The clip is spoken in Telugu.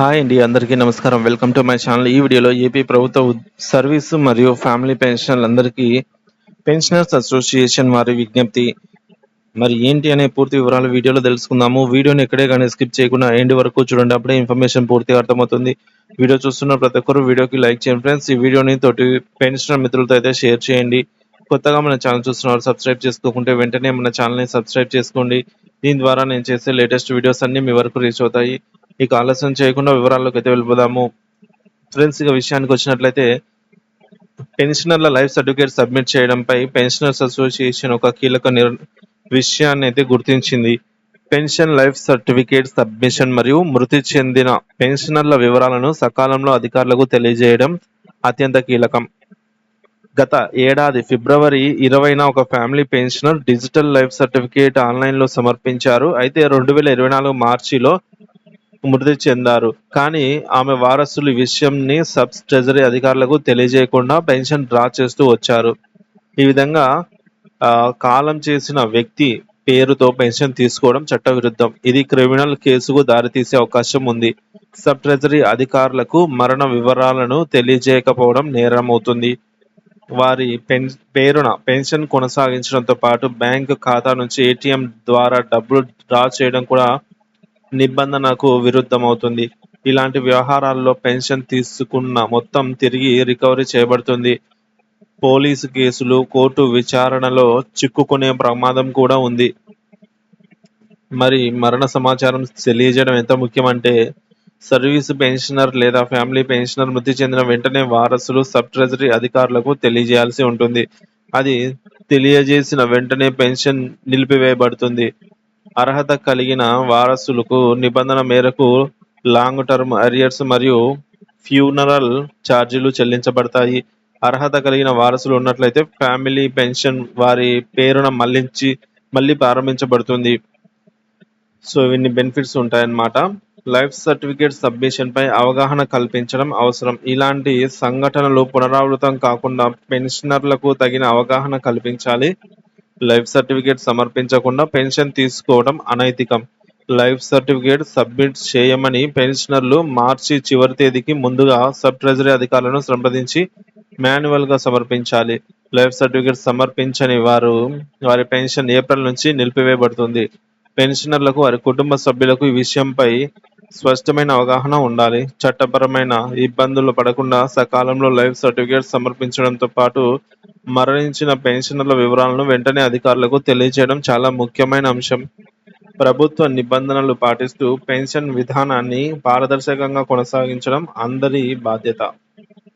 హాయ్ అండి అందరికీ నమస్కారం. Welcome to my channel. ఈ వీడియోలో ఏపీ ప్రభుత్వ సర్వీస్ సర్వీసు మరియు ఫ్యామిలీ పెన్షన్లందరికీ పెన్షనర్స్ అసోసియేషన్ వారి విజ్ఞప్తి. మరి ఏంటి అనే పూర్తి వివరాలు వీడియోలో తెలుసుకుందాము. వీడియోని ఎక్కడే కానీ స్కిప్ చేయకుండా ఎండ్ వరకు చూడండి అప్పుడే ఇన్ఫర్మేషన్ పూర్తిగా అర్థమవుతుంది. వీడియో చూస్తున్న ప్రతి ఒక్కరు వీడియోకి లైక్ చేయండి ఫ్రెండ్స్. ఈ వీడియోని తోటి పెన్షనర్ మిత్రులతో అయితే షేర్ చేయండి. కొత్తగా మన ఛానల్ చూస్తున్నారు సబ్స్క్రైబ్ చేసుకోకుంటే వెంటనే మన ఛానల్ని సబ్స్క్రైబ్ చేసుకోండి. దీని ద్వారా నేను చేసే లేటెస్ట్ వీడియోస్ అన్ని మీ వరకు రీచ్ అవుతాయి. ఇక ఆలస్యం చేయకుండా వివరాల్లోకి అయితే వెళ్ళిపోదాము. ఫ్రెండ్స్ ఇక విషయానికి వచ్చినట్లయితే పెన్షనర్ల లైఫ్ సర్టిఫికేట్ సబ్మిట్ చేయడంపై పెన్షనర్స్ అసోసియేషన్ ఒక కీలక నిర్ విషయాన్ని అయితే గుర్తించింది. పెన్షన్ లైఫ్ సర్టిఫికేట్ సబ్మిషన్ మరియు మృతి చెందిన పెన్షనర్ల వివరాలను సకాలంలో అధికారులకు తెలియజేయడం అత్యంత కీలకం. గత ఏడాది ఫిబ్రవరి ఇరవైన ఒక family pensioner digital life certificate ఆన్లైన్లో సమర్పించారు. అయితే రెండు వేల ఇరవై నాలుగు మార్చిలో మృతి చెందారు. కానీ ఆమె వారసులు విషయంని సబ్ ట్రెజరీ అధికారులకు తెలియజేయకుండా పెన్షన్ డ్రా చేస్తూ వచ్చారు. ఈ విధంగా ఆ, కాలం చేసిన వ్యక్తి పేరుతో పెన్షన్ తీసుకోవడం చట్టవిరుద్ధం. ఇది క్రిమినల్ కేసుకు దారితీసే అవకాశం ఉంది. సబ్ ట్రెజరీ అధికారులకు మరణ వివరాలను తెలియజేయకపోవడం నేరమవుతుంది. వారి పెన్ పేరున పెన్షన్ కొనసాగించడంతో పాటు బ్యాంకు ఖాతా నుంచి ఏటీఎం ద్వారా డబ్బులు డ్రా చేయడం కూడా నిబంధనకు విరుద్ధమవుతుంది. ఇలాంటి వ్యవహారాల్లో పెన్షన్ తీసుకున్న మొత్తం తిరిగి రికవరీ చేయబడుతుంది. పోలీసు కేసులు కోర్టు విచారణలో చిక్కుకునే ప్రమాదం కూడా ఉంది. మరి మరణ సమాచారం తెలియజేయడం ఎంత ముఖ్యమంటే సర్వీస్ పెన్షనర్ లేదా ఫ్యామిలీ పెన్షనర్ మృతి చెందిన వెంటనే వారసులు సబ్ ట్రెజరీ అధికారులకు తెలియజేయాల్సి ఉంటుంది. అది తెలియజేసిన వెంటనే పెన్షన్ నిలిపివేయబడుతుంది. అర్హత కలిగిన వారసులకు నిబంధన మేరకు లాంగ్ టర్మ్ అరియర్స్ మరియు ఫ్యూనరల్ ఛార్జీలు చెల్లించబడతాయి. అర్హత కలిగిన వారసులు ఉన్నట్లయితే ఫ్యామిలీ పెన్షన్ వారి పేరున మళ్ళించి మళ్ళీ ప్రారంభించబడుతుంది. సో ఇవన్నీ బెనిఫిట్స్ ఉంటాయన్నమాట. లైఫ్ సర్టిఫికేట్ సబ్మిషన్ పై అవగాహన కల్పించడం అవసరం. ఇలాంటి సంఘటనలు పునరావృతం కాకుండా పెన్షనర్లకు తగిన అవగాహన కల్పించాలి. లైఫ్ సర్టిఫికేట్ సమర్పించకుండా పెన్షన్ తీసుకోవడం అనైతికం. లైఫ్ సర్టిఫికేట్ సబ్మిట్ చేయమని పెన్షనర్లు మార్చి చివరి తేదీకి ముందుగా సబ్ ట్రెజరీ అధికారులను సంప్రదించి మాన్యువల్గా సమర్పించాలి. లైఫ్ సర్టిఫికేట్ సమర్పించని వారు వారి పెన్షన్ ఏప్రిల్ నుంచి నిలిపివేయబడుతుంది. పెన్షనర్లకు వారి కుటుంబ సభ్యులకు ఈ విషయంపై స్పష్టమైన అవగాహన ఉండాలి. చట్టపరమైన ఇబ్బందులు పడకుండా సకాలంలో లైఫ్ సర్టిఫికేట్ సమర్పించడంతో పాటు మరణించిన పెన్షనర్ల వివరాలను వెంటనే అధికారులకు తెలియజేయడం చాలా ముఖ్యమైన అంశం. ప్రభుత్వ నిబంధనలు పాటిస్తూ పెన్షన్ విధానాన్ని పారదర్శకంగా కొనసాగించడం అందరి బాధ్యత.